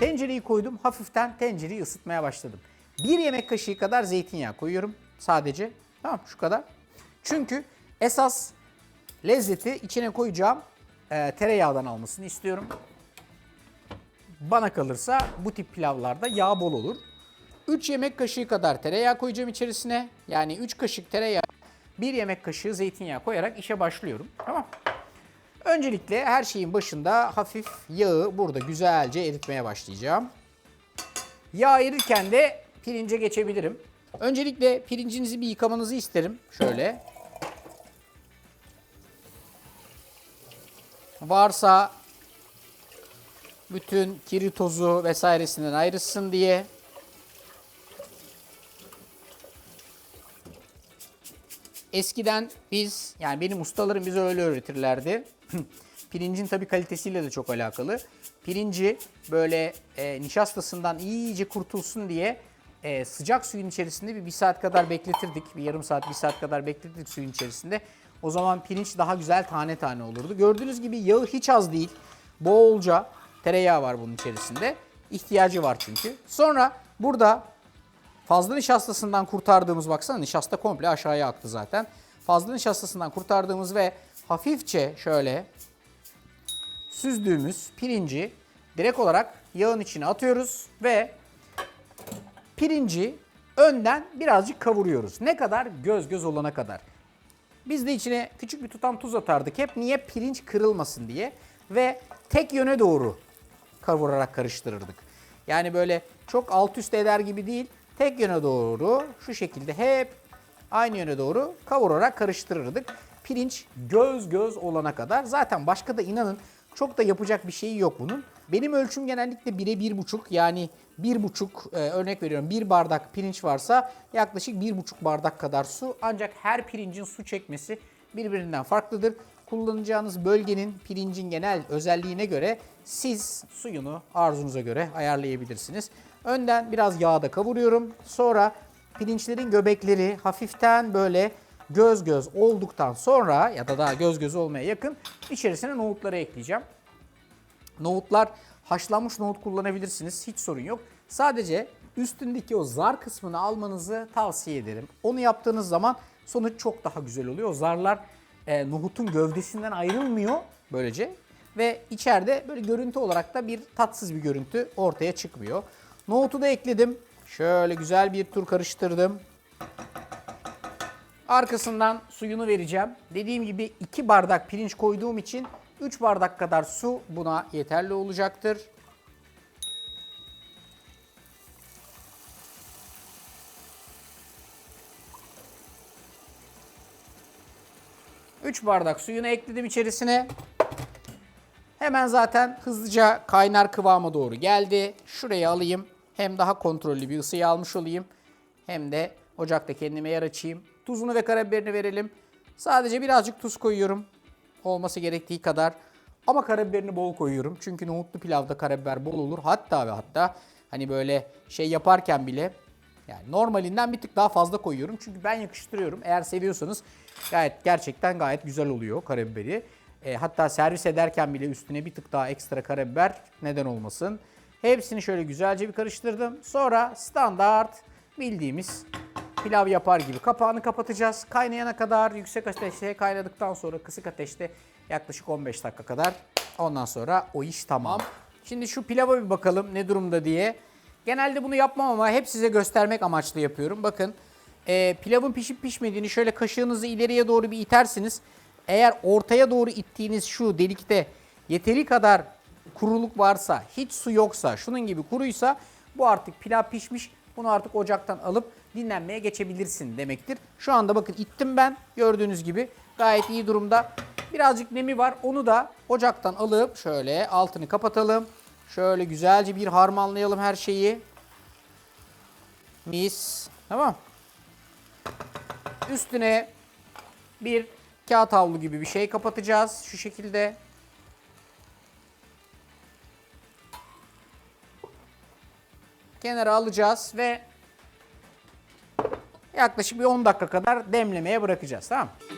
Tencereyi koydum. Hafiften tencereyi ısıtmaya başladım. Bir yemek kaşığı kadar zeytinyağı koyuyorum sadece. Tamam şu kadar. Çünkü esas lezzeti içine koyacağım e, tereyağdan almasını istiyorum. Bana kalırsa bu tip pilavlarda yağ bol olur. 3 yemek kaşığı kadar tereyağı koyacağım içerisine. Yani 3 kaşık tereyağı, 1 yemek kaşığı zeytinyağı koyarak işe başlıyorum. Tamam. Öncelikle her şeyin başında hafif yağı burada güzelce eritmeye başlayacağım. Yağ erirken de pirince geçebilirim. Öncelikle pirincinizi bir yıkamanızı isterim. Şöyle. Varsa bütün kiri tozu vesairesinden ayrılsın diye. Eskiden biz yani benim ustalarım bize öyle öğretirlerdi. Pirincin tabii kalitesiyle de çok alakalı. Pirinci böyle e, nişastasından iyice kurtulsun diye e, sıcak suyun içerisinde bir, bir saat kadar bekletirdik. Bir yarım saat, bir saat kadar bekletirdik suyun içerisinde. O zaman pirinç daha güzel tane tane olurdu. Gördüğünüz gibi yağı hiç az değil. Bolca tereyağı var bunun içerisinde. İhtiyacı var çünkü. Sonra burada Fazla nişastasından kurtardığımız baksana nişasta komple aşağıya aktı zaten. Fazla nişastasından kurtardığımız ve hafifçe şöyle süzdüğümüz pirinci direkt olarak yağın içine atıyoruz ve pirinci önden birazcık kavuruyoruz. Ne kadar? Göz göz olana kadar. Biz de içine küçük bir tutam tuz atardık hep. Niye? Pirinç kırılmasın diye. Ve tek yöne doğru kavurarak karıştırırdık. Yani böyle çok alt üst eder gibi değil. Tek yöne doğru şu şekilde hep aynı yöne doğru kavurarak karıştırırdık. Pirinç göz göz olana kadar. Zaten başka da inanın çok da yapacak bir şeyi yok bunun. Benim ölçüm genellikle 1'e 1,5 yani 1,5 e, örnek veriyorum bir bardak pirinç varsa yaklaşık 1,5 bardak kadar su. Ancak her pirincin su çekmesi birbirinden farklıdır. Kullanacağınız bölgenin pirincin genel özelliğine göre siz suyunu arzunuza göre ayarlayabilirsiniz. Önden biraz yağda kavuruyorum. Sonra pirinçlerin göbekleri hafiften böyle göz göz olduktan sonra ya da daha göz göz olmaya yakın içerisine nohutları ekleyeceğim. Nohutlar haşlanmış nohut kullanabilirsiniz. Hiç sorun yok. Sadece üstündeki o zar kısmını almanızı tavsiye ederim. Onu yaptığınız zaman sonuç çok daha güzel oluyor. Zarlar e, nohutun gövdesinden ayrılmıyor böylece. Ve içeride böyle görüntü olarak da bir tatsız bir görüntü ortaya çıkmıyor. Nohutu da ekledim. Şöyle güzel bir tur karıştırdım. Arkasından suyunu vereceğim. Dediğim gibi 2 bardak pirinç koyduğum için 3 bardak kadar su buna yeterli olacaktır. Üç bardak suyunu ekledim içerisine. Hemen zaten hızlıca kaynar kıvama doğru geldi. Şuraya alayım. Hem daha kontrollü bir ısıyı almış olayım. Hem de ocakta kendime yer açayım. Tuzunu ve karabiberini verelim. Sadece birazcık tuz koyuyorum. Olması gerektiği kadar. Ama karabiberini bol koyuyorum. Çünkü nohutlu pilavda karabiber bol olur. Hatta ve hatta hani böyle şey yaparken bile yani normalinden bir tık daha fazla koyuyorum. Çünkü ben yakıştırıyorum. Eğer seviyorsanız gayet gerçekten gayet güzel oluyor karabiberi. E, hatta servis ederken bile üstüne bir tık daha ekstra karabiber neden olmasın. Hepsini şöyle güzelce bir karıştırdım. Sonra standart bildiğimiz pilav yapar gibi kapağını kapatacağız. Kaynayana kadar yüksek ateşte kaynadıktan sonra kısık ateşte yaklaşık 15 dakika kadar. Ondan sonra o iş tamam. Şimdi şu pilava bir bakalım ne durumda diye. Genelde bunu yapmam ama hep size göstermek amaçlı yapıyorum. Bakın e, pilavın pişip pişmediğini şöyle kaşığınızı ileriye doğru bir itersiniz. Eğer ortaya doğru ittiğiniz şu delikte yeteri kadar kuruluk varsa, hiç su yoksa, şunun gibi kuruysa bu artık pilav pişmiş. Bunu artık ocaktan alıp dinlenmeye geçebilirsin demektir. Şu anda bakın ittim ben gördüğünüz gibi gayet iyi durumda. Birazcık nemi var onu da ocaktan alıp şöyle altını kapatalım. Şöyle güzelce bir harmanlayalım her şeyi. Mis. Tamam. Üstüne bir kağıt havlu gibi bir şey kapatacağız şu şekilde. Kenara alacağız ve yaklaşık bir 10 dakika kadar demlemeye bırakacağız tamam mı?